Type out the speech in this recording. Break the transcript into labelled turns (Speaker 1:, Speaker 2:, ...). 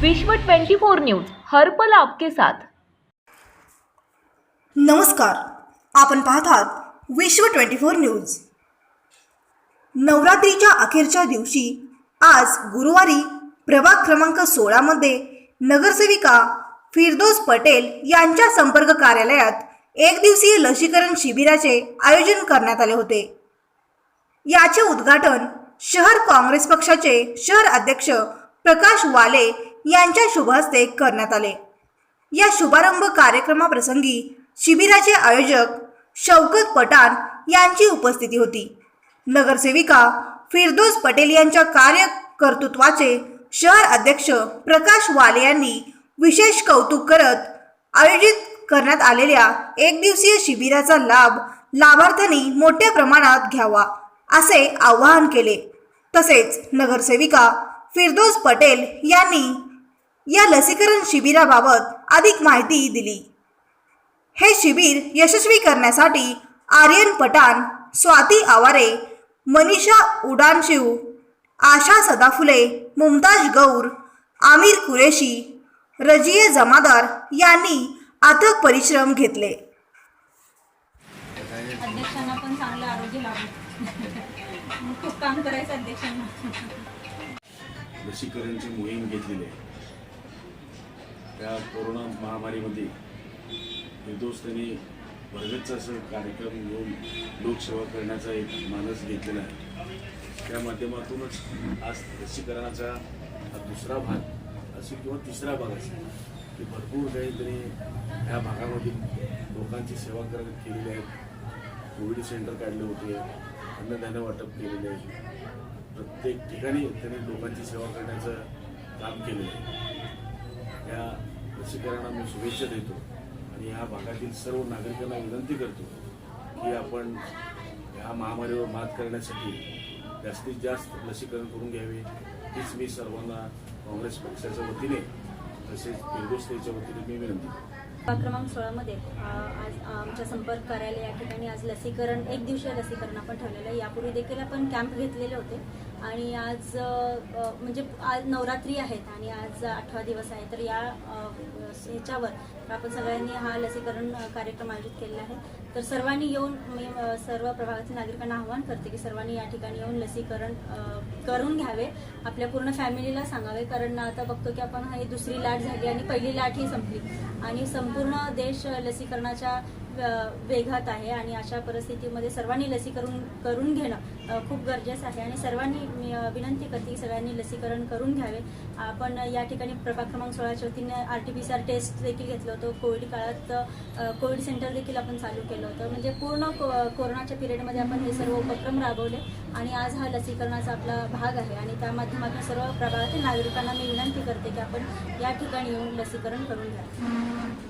Speaker 1: विश्व 24 न्यूज हर पल आपके साथ.
Speaker 2: नमस्कार आपण पाहत आहात विश्व ट्वेंटी फोर न्यूज. नवरात्रीच्या अखेरच्या दिवशी आज गुरुवारी प्रभाग क्रमांक सोळामध्ये नगरसेविका फिरदोस पटेल यांच्या संपर्क कार्यालयात एक दिवसीय लसीकरण शिबिराचे आयोजन करण्यात आले होते. याचे उद्घाटन शहर काँग्रेस पक्षाचे शहर अध्यक्ष प्रकाश वाले यांच्या शुभहस्ते करण्यात आले. या शुभारंभ कार्यक्रमाप्रसंगी शिबिराचे आयोजक शौकत पठाण यांची उपस्थिती होती. नगरसेविका फिरदोस पटेल यांच्या कार्यकर्तृत्वाचे शहर अध्यक्ष प्रकाश वाले यांनी विशेष कौतुक करत आयोजित करण्यात आलेल्या एक दिवसीय शिबिराचा लाभ लाभार्थ्यांनी मोठ्या प्रमाणात घ्यावा असे आवाहन केले. तसेच नगरसेविका फिरदोस पटेल यांनी या लसीकरण शिबिराबाबत अधिक माहिती दिली. हे शिबिर यशस्वी करण्यासाठी आर्यन पठाण स्वाती आवारे मनीषा उडानशिव आशा सदाफुले मुमताज गौर आमिर कुरेशी रजिये जमादार यांनी अथक परिश्रम घेतले.
Speaker 3: अध्यक्षांना पण चांगलं आरोग्य लाभलं. खूप काम करायचं अध्यक्षांना.
Speaker 4: लसीकरणची मोहीम घेतलेली आहे. त्या कोरोना महामारीमध्ये निर्दोष त्यांनी वर्गच असं कार्यक्रम घेऊन लोकसेवा करण्याचा एक मानस घेतलेला आहे. त्या माध्यमातूनच आज लसीकरणाचा हा दुसरा भाग असेल किंवा तिसरा भाग असेल की भरपूर काही ह्या भागामध्ये लोकांची सेवा कर केलेली आहे. कोविड सेंटर काढले होते अन्नधान्य वाटप केलेले आहे. प्रत्येक ठिकाणी त्यांनी लोकांची सेवा करण्याचं काम केलेलं आहे. लसीकरणाला मी शुभेच्छा देतो. आणि ह्या भागातील सर्व नागरिकांना विनंती करतो की आपण ह्या महामारीवर मात करण्यासाठी जास्तीत जास्त लसीकरण करून घ्यावे. हीच मी सर्वांना काँग्रेस पक्षाच्या वतीने तसेच फिरदोस्तेच्या वतीने मी विनंती करतो.
Speaker 3: क्रमांक सोळामध्ये आज आमच्या संपर्क कार्यालय या ठिकाणी आज लसीकरण एक दिवसीय लसीकरण आपण ठेवलेलं आहे. यापूर्वी देखील आपण कॅम्प घेतलेले होते. आणि आज म्हणजे आज नवरात्री आहेत आणि आज आठवा दिवस आहे तर या ह्याच्यावर आपण सगळ्यांनी हा लसीकरण कार्यक्रम आयोजित केलेला आहे. तर सर्वांनी येऊन मी सर्व प्रभागातील नागरिकांना आवाहन करते की सर्वांनी या ठिकाणी येऊन लसीकरण करून घ्यावे आपल्या पूर्ण फॅमिलीला सांगावे. कारण आता बघतो की आपण ही दुसरी लाट झाली आणि पहिली लाट ही संपली. आणि संपूर्ण देश लसीकरणाच्या वेगात आहे आणि अशा परिस्थितीमध्ये सर्वांनी लसीकरण करून घेणं खूप गरजेचं आहे. आणि सर्वांनी विनंती करते की सगळ्यांनी लसीकरण करून घ्यावे. आपण या ठिकाणी प्रभाग क्रमांक सोळाच्या वतीने R T P C R test देखील घेतलं होतं. कोविड काळात कोविड सेंटर देखील आपण चालू केलं होतं. म्हणजे पूर्ण को कोरोनाच्या पिरियडमध्ये आपण हे सर्व उपक्रम राबवले आणि आज हा लसीकरणाचा आपला भाग आहे. आणि त्या माध्यमातून सर्व प्रभागातील नागरिकांना मी विनंती करते की आपण या ठिकाणी येऊन लसीकरण करून घ्या.